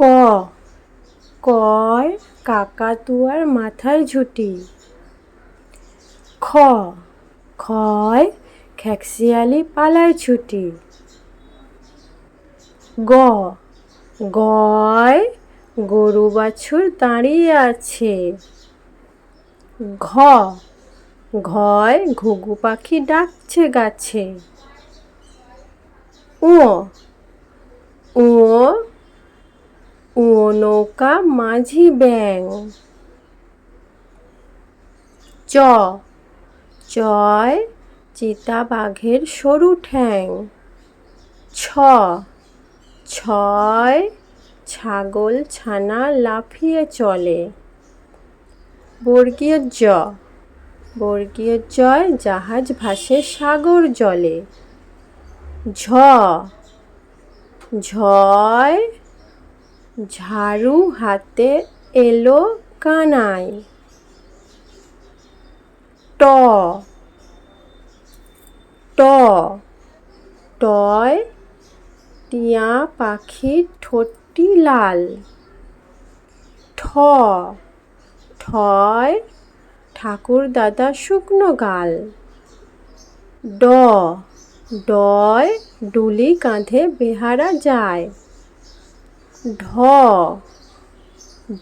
ক। কয় কাকাতুয়ার মাথার ঝুঁটি। খ। খয় খ্যাকশিয়ালি পালায় ছুটি। গ। গয় গরু বাছুর দাঁড়িয়ে আছে। ঘ। ঘয় ঘুঘু পাখি ডাকছে গাছে। উ উ ও নৌকা মাঝি ব্যাং চ। চয় চিতা বাঘের সরু ঠ্যাং। ছ। ছয় ছাগল ছানা লাফিয়ে চলে। বর্গীয় জ। বর্গীয় জয় জাহাজ ভাসে সাগর জলে। ঝ। ঝয় ঝাড়ু হাতে এলো কানাই। ট। ট। টয়, টিয়া পাখির ঠোঁটটি লাল। ঠ। ঠয় ঠাকুর দাদা শুকনো গাল। ড। ডয়, ডুলি কাঁধে বেহারা যায়। ঢ।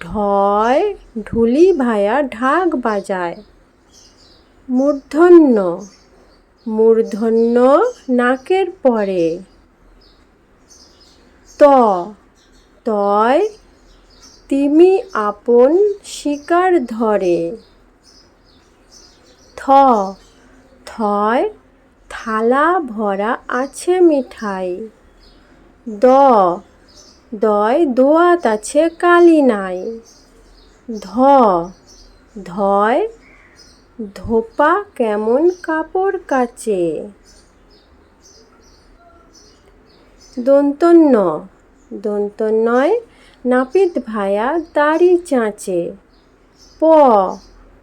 ঢয়, ঢুলি ভায়া, ঢাক বাজায়। মূর্ধন্য। মূর্ধন্য নাকের পরে। ত। তয়, তিমি আপন শিকার ধরে। থ। থয়, থালা ভরা আছে মিঠাই। দ। দয় দোয়াত আছে কালি নাই। ধ, ধয়, ধোপা কেমন কাপড় কাচে। দন্তন্য, দন্তন্নয়, নাপিত ভায়া দাড়ি চাঁচে। প,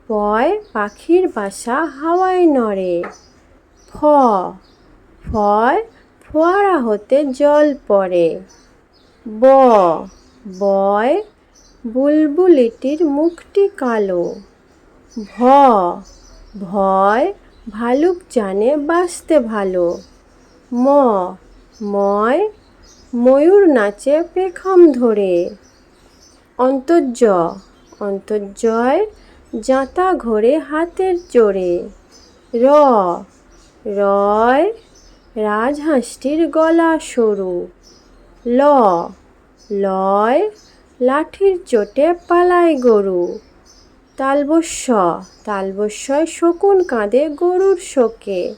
পয় পাখির বাসা হাওয়ায় নড়ে। ফ, ফয় ফোয়ারা হতে জল পড়ে। ব। বয়, বুলবুলিটির মুখটি কালো। ভ। ভয়, ভালুক জানে বাঁচতে ভালো। ম। ময়, ময়ূর নাচে পেখম ধরে। অন্তর্য অন্তর্জয়, জাঁতা ঘোরে হাতের জোরে র। রয়, রাজহাঁসটির গলা সরু। ল, লয়, লাঠির চোটে পালায় গরু। তালবস্য, তালবস্যয় শকুন কাঁদে গরুর শোকে।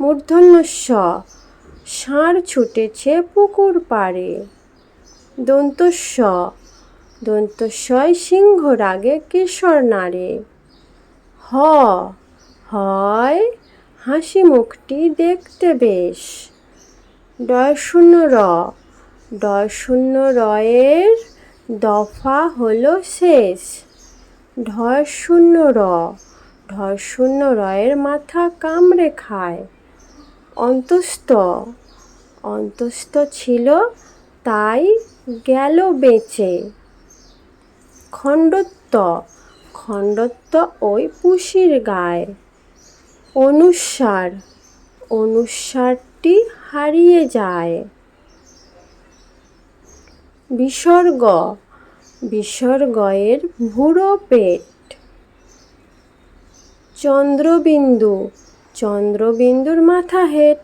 মূর্ধন্যস্য, ষাঁড় ছুটেছে পুকুর পাড়ে। দন্তস্য দন্তস্বয় সিংহ রাগে কেশর নাড়ে। হ, হয় হাসি মুখটি দেখতে বেশ। ডয় শূন্য র ডয় রয়ের দফা হলো শেষ। ঢয় র। ঢয় রয়ের মাথা কামড়ে খায়। অন্তস্থ। অন্তস্থ ছিল, তাই গেল বেঁচে। খণ্ডত্ব। খণ্ডত্ব ওই পুষির গায়ে। অনুস্বার অনুস্বারটি হারিয়ে যায়। বিসর্গ বিসর্গয়ের ভুড়ো পেট চন্দ্রবিন্দু চন্দ্রবিন্দুর মাথা হেট